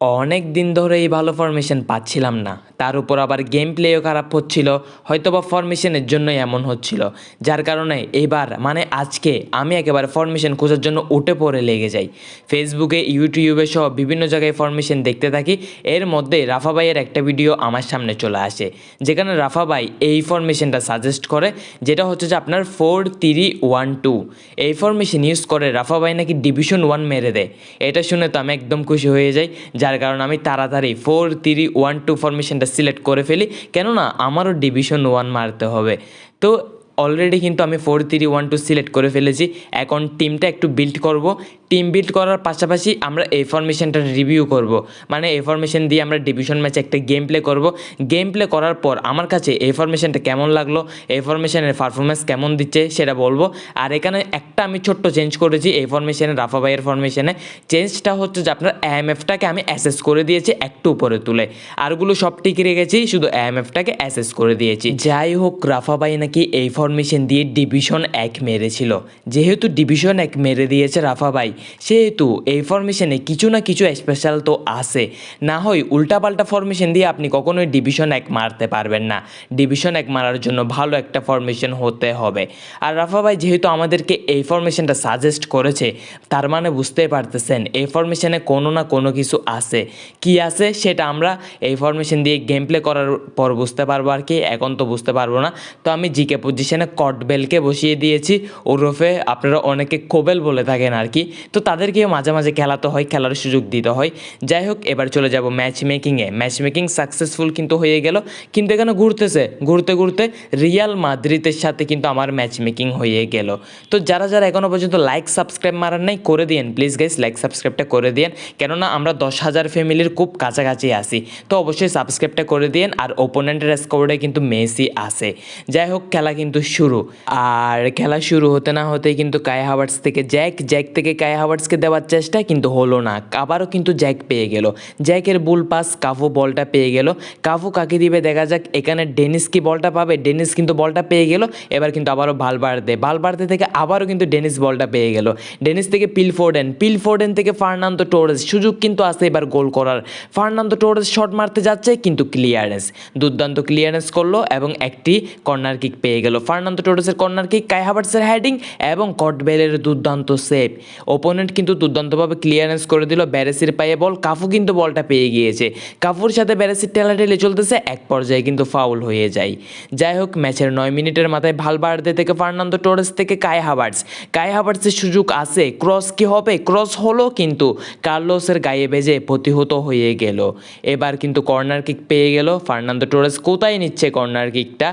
অনেক দিন ধরে এই ভালো ফরমেশন পাচ্ছিলাম না। তার উপর আবার গেম প্লেও খারাপ হচ্ছিল হয়তো বা ফরমেশনের জন্যই এমন হচ্ছিল। যার কারণে এবার মানে আজকে, আমি একেবারে ফরমেশন খোঁজার জন্য উঠে পড়ে লেগে যাই। ফেসবুকে ইউটিউবে সহ বিভিন্ন জায়গায় ফরমেশন দেখতে থাকি। এর মধ্যে রাফা ভাইয়ের একটা ভিডিও আমার সামনে চলে আসে। যেখানে রাফা ভাই এই ফরমেশনটা সাজেস্ট করে, যেটা হচ্ছে যে আপনার ফোর থ্রি ওয়ান টু এই ফরমেশন ইউজ করে রাফা ভাই নাকি ডিভিশন ওয়ান মেরে দেয়। এটা শুনে তো আমি একদম খুশি হয়ে যাই। যার কারণে আমি তাড়াতাড়ি ফোর থ্রি ওয়ান টু ফরমেশনটা সিলেক্ট করে ফেলি। কেননা আমারও ডিভিশন ওয়ান মারতে হবে। তো অলরেডি কিন্তু আমি four three one two select করে ফেলেছি। এখন টিমটা একটু বিল্ড করব। টিম বিল্ড করার পাশাপাশি আমরা এই ফরমেশনটা রিভিউ করব। মানে এই ফরমেশন দিয়ে আমরা ডিভিশন ম্যাচে একটা গেম প্লে করব। গেম প্লে করার পর আমার কাছে এই ফরমেশনটা কেমন লাগল, এই ফরমেশনের পারফরমেন্স কেমন দিচ্ছে সেটা বলব। আর এখানে একটা আমি ছোট্ট চেঞ্জ করেছি এই ফরমেশনে রাফা ভাইয়ের ফরমেশনে চেঞ্জটা হচ্ছে যে আপনার এএমএফটাকে আমি অ্যাসেস করে দিয়েছি একটু উপরে তুলে। আরগুলো সব টিকে রেখেছি, শুধু এএমএফটাকে অ্যাসেস করে দিয়েছি। যাই হোক, রাফা ভাই নাকি এই ফরমেশন দিয়ে ডিভিশন এক মেরেছিল। যেহেতু ডিভিশন এক মেরে দিয়েছে রাফা ভাই সেহেতু এই ফরমেশনে কিছু না কিছু স্পেশাল তো আছে। না হয় উল্টাপাল্টা ফরমেশন দিয়ে আপনি কখনোই ডিভিশন এক মারতে পারবেন না। ডিভিশন এক মারার জন্য ভালো একটা ফরমেশন হতে হবে। আর রাফা ভাই, যেহেতু আমাদেরকে এই ফরমেশনটা সাজেস্ট করেছে, তার মানে বুঝতেই পারতেছেন, এই ফরমেশনে কোনো না কোনো কিছু আছে। কি আছে সেটা আমরা এই ফরমেশন দিয়ে গেম প্লে করার পর বুঝতে পারব আর কি, এখন তো বুঝতে পারব না। তো আমি জিকে পজিশনে কটবেলকে বসিয়ে দিয়েছি। ওরফে আপনারা অনেকে কোবেল বলে থাকেন আর কি। তো তাদেরকেও মাঝে মাঝে খেলাতে হয়, খেলার সুযোগ দিতে হয়। যাই হোক, এবার চলে যাব ম্যাচ মেকিংয়ে ম্যাচ মেকিং সাকসেসফুল কিন্তু হয়ে গেল, কিন্তু এখানে ঘুরতেছে। ঘুরতে ঘুরতে রিয়াল মাদ্রিদের সাথে কিন্তু আমার ম্যাচ মেকিং হয়ে গেল। তো যারা যারা এখনও পর্যন্ত লাইক সাবস্ক্রাইব মারার নাই, করে দিন প্লিজ গাইস লাইক সাবস্ক্রাইবটা করে দিন কেননা আমরা দশ হাজার ফ্যামিলির খুব কাছাকাছি আসি তো অবশ্যই সাবস্ক্রাইবটা করে দিন আর ওপোনেন্টের স্কোরে কিন্তু মেসি আছে। যাই হোক, খেলা কিন্তু শুরু। আর খেলা শুরু হতে না হতেই কিন্তু কায় হাওয়ার্স থেকে জ্যাক জ্যাক থেকে কায় হাওয়ার্সকে দেওয়ার চেষ্টা কিন্তু হলো না। আবারও কিন্তু জ্যাক পেয়ে গেল। জ্যাকের বুল পাস কাফু বলটা পেয়ে গেল। কাফু কাকে দিবে দেখা যাক। এখানে ডেনিস কি বলটা পাবে? ডেনিস কিন্তু বলটা পেয়ে গেল। এবার কিন্তু আবারও ভালবার্দে ভালবার্দে থেকে আবারও কিন্তু ডেনিস বলটা পেয়ে গেল। ডেনিস থেকে পিল ফোর্ডেন। পিল ফোর্ডেন থেকে ফার্নান্দো টোরেস। সুযোগ কিন্তু আছে এবার গোল করার। ফার্নান্দো টোরেস শট মারতে যাচ্ছে কিন্তু ক্লিয়ারেন্স। দুর্দান্ত ক্লিয়ারেন্স করল এবং একটি কর্নার কিক পেয়ে গেল। ফার্নান্দো টোরেসের কর্নার কিক, কাই হাভার্টসের হেডিং এবং কটবেলের দুর্দান্ত সেভ। ওপোনেন্ট কিন্তু দুর্দান্তভাবে ক্লিয়ারেন্স করে দিল ব্যারেসির পায়ে বল। কাফু কিন্তু বলটা পেয়ে গিয়েছে। কাফুর সাথে ব্যারেসির ঠেলাঠেলি চলতেছে, এক পর্যায়ে কিন্তু ফাউল হয়ে যায়। যাই হোক, ম্যাচের নয় মিনিটের মাথায় ভালবার্দে থেকে ফার্নান্দো টোরেস থেকে কাই হাভার্টস। কাই হাভার্টসের সুযোগ আছে, ক্রস কি হবে? ক্রস হলো কিন্তু কার্লোসের গায়ে বেজে প্রতিহত হয়ে গেল। এবার কিন্তু কর্নার কিক পেয়ে গেল। ফার্নান্দো টোরেস কোথায় নিচ্ছে কর্নার কিকটা?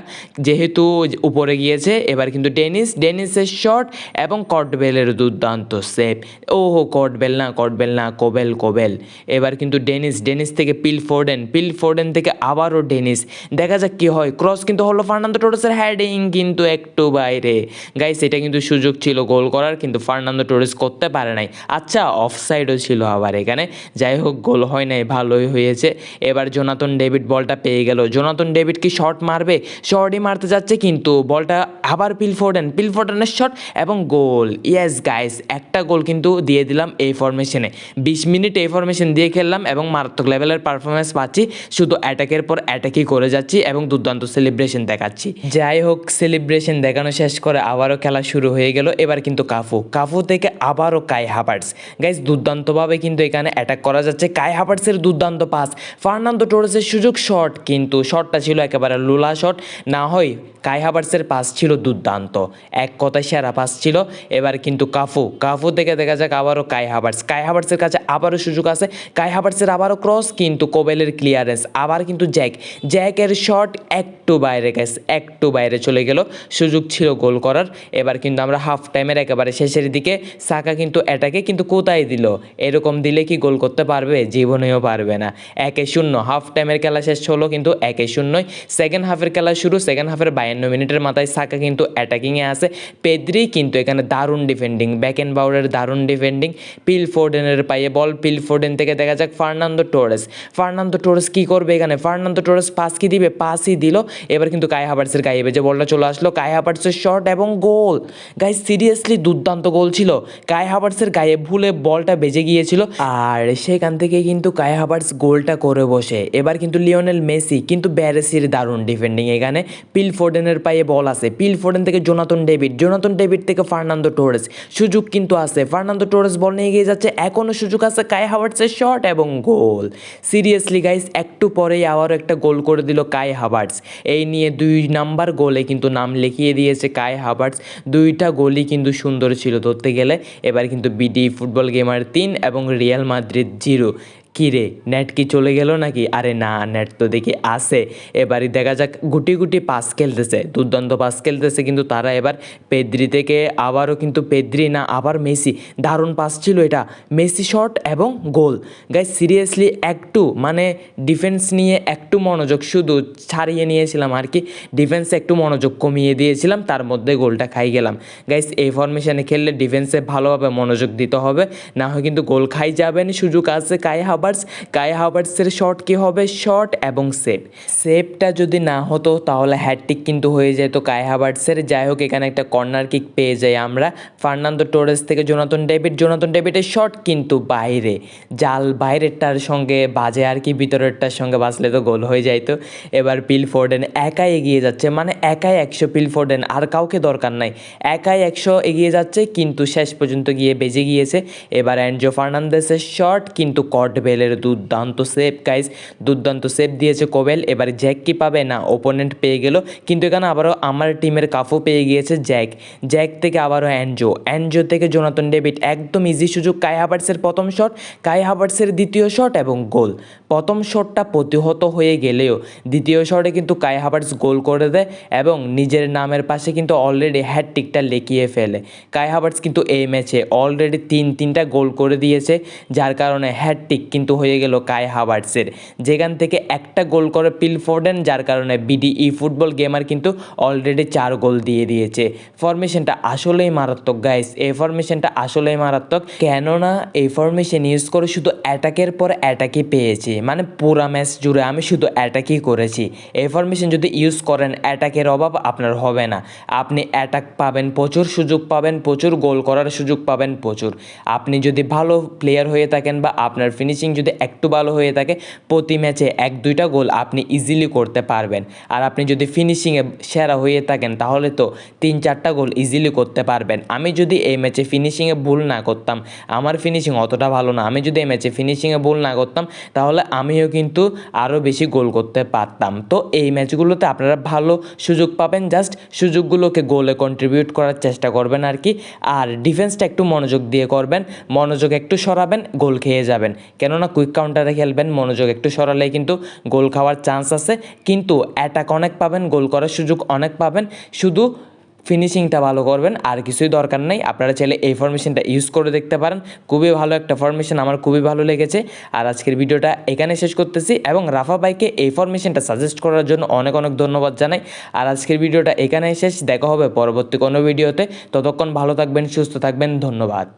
যেহেতু উপরে গিয়েছে, এবার কিন্তু ডেনিস। ডেনিসের শট এবং কটবেলের দুর্দান্ত সেভ। ওহো কটবেল না কটবেল না, কোবেল কোবেল। এবার কিন্তু ডেনিস ডেনিস থেকে পিল ফোর্ডেন পিল ফোর্ডেন থেকে আবারও ডেনিস। দেখা যাক কি হয়। ক্রস কিন্তু হলো ফার্নান্দো টোরেসের হেডিং কিন্তু একটু বাইরে। গাইস এটা কিন্তু সুযোগ ছিল গোল করার, কিন্তু ফার্নান্দো টোরেস করতে পারে নাই। আচ্ছা অফসাইডও ছিল আবার এখানে। যাই হোক, গোল হয় নাই, ভালোই হয়েছে। এবার জোনাতন ডেভিড বলটা পেয়ে গেল। জোনাতন ডেভিড কি শট মারবে? শটই মারতে যাচ্ছে, কিন্তু বলটা আবার পিল ফোর্ডেন। পিল ফোর্ডেনের শট এবং গোল। ইয়েস গাইস একটা গোল কিন্তু দিয়ে দিলাম এই ফরমেশনে বিশ মিনিট এই ফরমেশন দিয়ে খেললাম এবং মারাত্মক লেভেলের পারফরমেন্স পাচ্ছি। শুধু অ্যাটাকের পর অ্যাটাকই করে যাচ্ছি এবং দুর্দান্ত সেলিব্রেশন দেখাচ্ছি। যাই হোক সেলিব্রেশন দেখানো শেষ করে আবারও খেলা শুরু হয়ে গেল। এবার কিন্তু কাফু। কাফু থেকে আবারও কাই হাবার্টস গাইস দুর্দান্তভাবে কিন্তু এখানে অ্যাটাক করা যাচ্ছে। কাই হাবার্টসের দুর্দান্ত পাস ফার্নান্দো টোরেসের সুযোগ শট কিন্তু শটটা ছিল একেবারে লুলা শট না হয় কাই হাবার্টসের পাস ছিল দুর্দান্ত। এক কথায় সেরা পাস ছিল। এবার কিন্তু কাফু। কাফু থেকে দেখা যাক আবারও কাই হাবার্টস কাই হাবার্সের কাছে আবারও সুযোগ আছে। কাই হাবার্সের আবারও ক্রস কিন্তু কোবেলের ক্লিয়ারেন্স আবার কিন্তু জ্যাক জ্যাকের শট একটু বাইরে গেছে একটু বাইরে চলে গেল। সুযোগ ছিল গোল করার। এবার কিন্তু আমরা হাফ টাইমের একেবারে শেষের দিকে সাকা কিন্তু এটাকে কিন্তু কোথায় দিল? এরকম দিলে কি গোল করতে পারবে? জীবনেও পারবে না। একে শূন্য। হাফ টাইমের খেলা শেষ হলো কিন্তু একে শূন্যই। সেকেন্ড হাফের খেলা শুরু। সেকেন্ড হাফের বায়ান্ন মিনিটের মাথায় সাকা কিন্তু অ্যাটাকিংয়ে আছে। পেদ্রি কিন্তু এখানে দারুণ ডিফেন্ডিং ব্যাক অ্যান্ড বাউরের দারুণ দারুণ ডিফেন্ডিং পিল ফোর্ডেনের পায়ে বল পিল ফোর্ডেন থেকে দেখা যাক ফার্নান্দো টোরেস ফার্নান্দো টোরেস কী করবে এখানে? ফার্নান্দো টোরেস পাস কি দিবে? পাসই দিল। এবার কিন্তু কাই হাবার্সের গায়ে বেজে বলটা চলে আসলো। কাই হাবার্সের শট এবং গোল গাই সিরিয়াসলি দুর্দান্ত গোল ছিল। কাই হাবার্সের গায়ে ভুলে বলটা বেজে গিয়েছিল। আর সেখান থেকে কিন্তু কাই হাবার্স গোলটা করে বসে। এবার কিন্তু লিওনেল মেসি কিন্তু ব্যারেসির দারুণ ডিফেন্ডিং এখানে। পিল ফোর্ডেনের পায়ে বল আছে। পিল ফোর্ডেন থেকে জোনাতন ডেভিড জোনাতন ডেভিড থেকে ফার্নান্দো টোরেস সুযোগ কিন্তু আছে। ফার্নান্দো টোরেস বল নিয়ে গিয়ে যাচ্ছে। এখনও সুযোগ আছে কাই হাবার্টসের শট এবং গোল। সিরিয়াসলি গাইস একটু পরেই আবারও একটা গোল করে দিল কাই হাবার্টস এই নিয়ে দুই নাম্বার গোলে কিন্তু নাম লিখিয়ে দিয়েছে কাই হাবার্টস দুইটা গোলই কিন্তু সুন্দর ছিল ধরতে গেলে। এবার কিন্তু বিডি ফুটবল গেমার তিন এবং রিয়াল মাদ্রিদ জিরো। কী রে নেট কি চলে গেল নাকি? আরে না, নেট তো দেখি আসে এবারই দেখা যাক, গুটি গুটি পাস খেলতেছে, দুর্দান্ত পাস খেলতেছে, কিন্তু তারা এবার পেদ্রি থেকে আবারও কিন্তু পেদ্রি না, আবার মেসি। দারুণ পাস ছিল এটা। মেসি শট এবং গোল। গাইজ সিরিয়াসলি একটু মানে ডিফেন্স নিয়ে একটু মনোযোগ, শুধু ছাড়িয়ে নিয়েছিলাম আর কি। ডিফেন্সে একটু মনোযোগ কমিয়ে দিয়েছিলাম, তার মধ্যে গোলটা খাই গেলাম। গাইস এই ফরমেশনে খেললে ডিফেন্সে ভালোভাবে মনোযোগ দিতে হবে, না হয় কিন্তু গোল খাই যাবেন, সুযোগ আছে, কাই হাবার্স কাই হাবার্সের শট কি হবে? শট এবং সেভ সেভটা যদি না হতো, তাহলে হ্যাটটিক কিন্তু হয়ে যেত কাই হাবার্সের যাই হোক, এখানে একটা কর্নার কিক পেয়ে যাই আমরা। ফার্নান্দো টোরেস থেকে জোনাতন ডেভিড। জোনাতন ডেভিডের শট কিন্তু বাইরে। জাল বাইরেরটার সঙ্গে বাজে আর কি, ভিতরেরটার সঙ্গে বাজলে তো গোল হয়ে যাইতো। এবার পিল ফোর্ডেন একাই এগিয়ে যাচ্ছে। মানে একাই একশো পিল ফোর্ডেন, আর কাউকে দরকার নাই। একাই একশো এগিয়ে যাচ্ছে, কিন্তু শেষ পর্যন্ত গিয়ে বেজে গিয়েছে। এবার অ্যান্ড্রো ফার্নান্দেসের শট কিন্তু কটবেলের দুর্দান্ত সেভ গাইজ দুর্দান্ত সেভ দিয়েছে কোবেল এবার জ্যাক কি পাবে? না ওপোনেন্ট পেয়ে গেল। কিন্তু এখানে আবারও আমার টিমের কাফও পেয়ে গিয়েছে জ্যাক জ্যাক থেকে আবারও অ্যানজো অ্যানজো থেকে জোনাতন ডেভিড একদম ইজি সুযোগ কাই হাবার্সের প্রথম শট কাই হাবার্সের দ্বিতীয় শট এবং গোল প্রথম শটটা প্রতিহত হয়ে গেলেও দ্বিতীয় শটে কিন্তু কাই হাবার্স গোল করে দেয় এবং নিজের নামের পাশে কিন্তু অলরেডি হ্যাটটিকটা লেখিয়ে ফেলে। কাই হাবার্স কিন্তু এই ম্যাচে অলরেডি তিন তিনটা গোল করে দিয়েছে, যার কারণে হ্যাটটিক কিন্তু হয়ে গেল কাই হাবার্টসের যেখান থেকে একটা গোল করে পিল ফোর্ডেন, যার কারণে বিডিই ফুটবল গেমার কিন্তু অলরেডি চার গোল দিয়ে দিয়েছে। ফরমেশনটা আসলেই মারাত্মক গাইস এই ফরমেশনটা আসলেই মারাত্মক। কেননা এই ফরমেশন ইউজ করে শুধু অ্যাটাকের পর অ্যাটাকই পেয়েছি। মানে পুরা ম্যাচ জুড়ে আমি শুধু অ্যাটাকই করেছি। এই ফরমেশন যদি ইউজ করেন, অ্যাটাকের অভাব আপনার হবে না। আপনি অ্যাটাক পাবেন প্রচুর সুযোগ পাবেন, প্রচুর গোল করার সুযোগ পাবেন প্রচুর। আপনি যদি ভালো প্লেয়ার হয়ে থাকেন বা আপনার ফিনিশিং যদি একটু ভালো হয়ে থাকে, প্রতি ম্যাচে এক, দুইটা গোল আপনি ইজিলি করতে পারবেন। আর আপনি যদি ফিনিশিংয়ে সেরা হয়ে থাকেন, তাহলে তো তিন, চারটা গোল ইজিলি করতে পারবেন। আমি যদি এই ম্যাচে ফিনিশিংয়ে ভুল না করতাম, আমার ফিনিশিং অতটা ভালো না। আমি যদি এই ম্যাচে ফিনিশিংয়ে ভুল না করতাম, তাহলে আমিও কিন্তু আরও বেশি গোল করতে পারতাম। তো এই ম্যাচগুলোতে আপনারা ভালো সুযোগ পাবেন। জাস্ট সুযোগগুলোকে গোলে কন্ট্রিবিউট করার চেষ্টা করবেন আর কি। আর ডিফেন্সটা একটু মনোযোগ দিয়ে করবেন। মনোযোগ একটু সরাবেন, গোল খেয়ে যাবেন। কেননা কুইক কাউন্টারে খেলবেন, মনোযোগ একটু সরালেই কিন্তু গোল খাওয়ার চান্স আছে। কিন্তু অ্যাটাক অনেক পাবেন, গোল করার সুযোগ অনেক পাবেন। শুধু ফিনিশিংটা ভালো করবেন, আর কিছুই দরকার নেই। আপনারা চাইলে এই ফরমেশনটা ইউজ করে দেখতে পারেন। খুবই ভালো একটা ফরমেশন আমার খুবই ভালো লেগেছে। আর আজকের ভিডিওটা এখানে শেষ করতেছি এবং রাফা ভাইকে এই ফরমেশনটা সাজেস্ট করার জন্য অনেক অনেক ধন্যবাদ জানাই। আর আজকের ভিডিওটা এখানেই শেষ, দেখা হবে পরবর্তী কোনো ভিডিওতে। ততক্ষণ ভালো থাকবেন, সুস্থ থাকবেন, ধন্যবাদ।